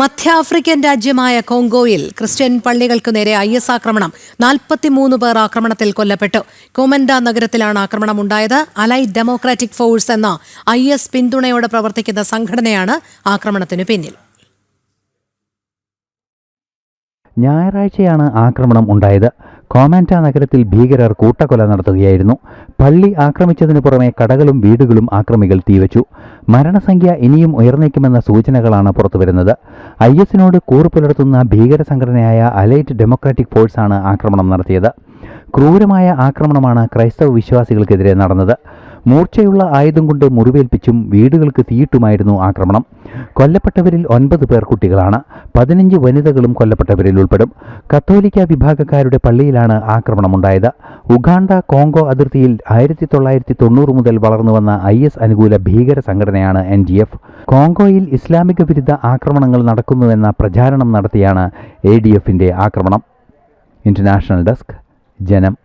മധ്യാഫ്രിക്കൻ രാജ്യമായ കോങ്കോയിൽ ക്രിസ്ത്യൻ പള്ളികൾക്ക് നേരെ I S ആക്രമണം. നാൽപ്പത്തിമൂന്ന് പേർ ആക്രമണത്തിൽ കൊല്ലപ്പെട്ടു. കോമൻഡ നഗരത്തിലാണ് ആക്രമണം ഉണ്ടായത് അലൈ ഡെമോക്രാറ്റിക് ഫോഴ്സ് എന്ന ഐ എസ് പിന്തുണയോടെ പ്രവർത്തിക്കുന്ന സംഘടനയാണ് ആക്രമണത്തിന് പിന്നിൽ. ഞായറാഴ്ചയാണ് ആക്രമണം ഉണ്ടായത്. കോമാന്റ നഗരത്തിൽ ഭീകരർ കൂട്ടക്കൊല നടത്തുകയായിരുന്നു. പള്ളി ആക്രമിച്ചതിനു പുറമെ കടകളും വീടുകളും ആക്രമികൾ തീവച്ചു. മരണസംഖ്യ ഇനിയും ഉയർന്നേക്കുമെന്ന സൂചനകളാണ് പുറത്തുവരുന്നത്. ഐ എസിനോട് കൂറു പുലർത്തുന്ന ഭീകര സംഘടനയായ അലൈറ്റ് ഡെമോക്രാറ്റിക് ഫോഴ്സാണ് ആക്രമണം നടത്തിയത്. ക്രൂരമായ ആക്രമണമാണ് ക്രൈസ്തവ വിശ്വാസികൾക്കെതിരെ നടന്നത്. മൂർച്ചയുള്ള ആയുധം കൊണ്ട് മുറിവേൽപ്പിച്ചും വീടുകൾക്ക് തീയിട്ടുമായിരുന്നു ആക്രമണം. കൊല്ലപ്പെട്ടവരിൽ ഒൻപത് പേർ കുട്ടികളാണ്. പതിനഞ്ച് വനിതകളും കൊല്ലപ്പെട്ടവരിൽ ഉൾപ്പെടും. കത്തോലിക്ക വിഭാഗക്കാരുടെ പള്ളിയിലാണ് ആക്രമണമുണ്ടായത്. ഉഗാണ്ട കോങ്കോ അതിർത്തിയിൽ ആയിരത്തി തൊള്ളായിരത്തി തൊണ്ണൂറ് മുതൽ വളർന്നുവന്ന ഐ എസ് അനുകൂല ഭീകര സംഘടനയാണ് എൻ ജി എഫ്. കോങ്കോയിൽ ഇസ്ലാമിക വിരുദ്ധ ആക്രമണങ്ങൾ നടക്കുന്നുവെന്ന പ്രചാരണം നടത്തിയാണ് എ ഡി എഫിന്റെ ആക്രമണം. ഇന്റർനാഷണൽ ഡെസ്ക് ജനം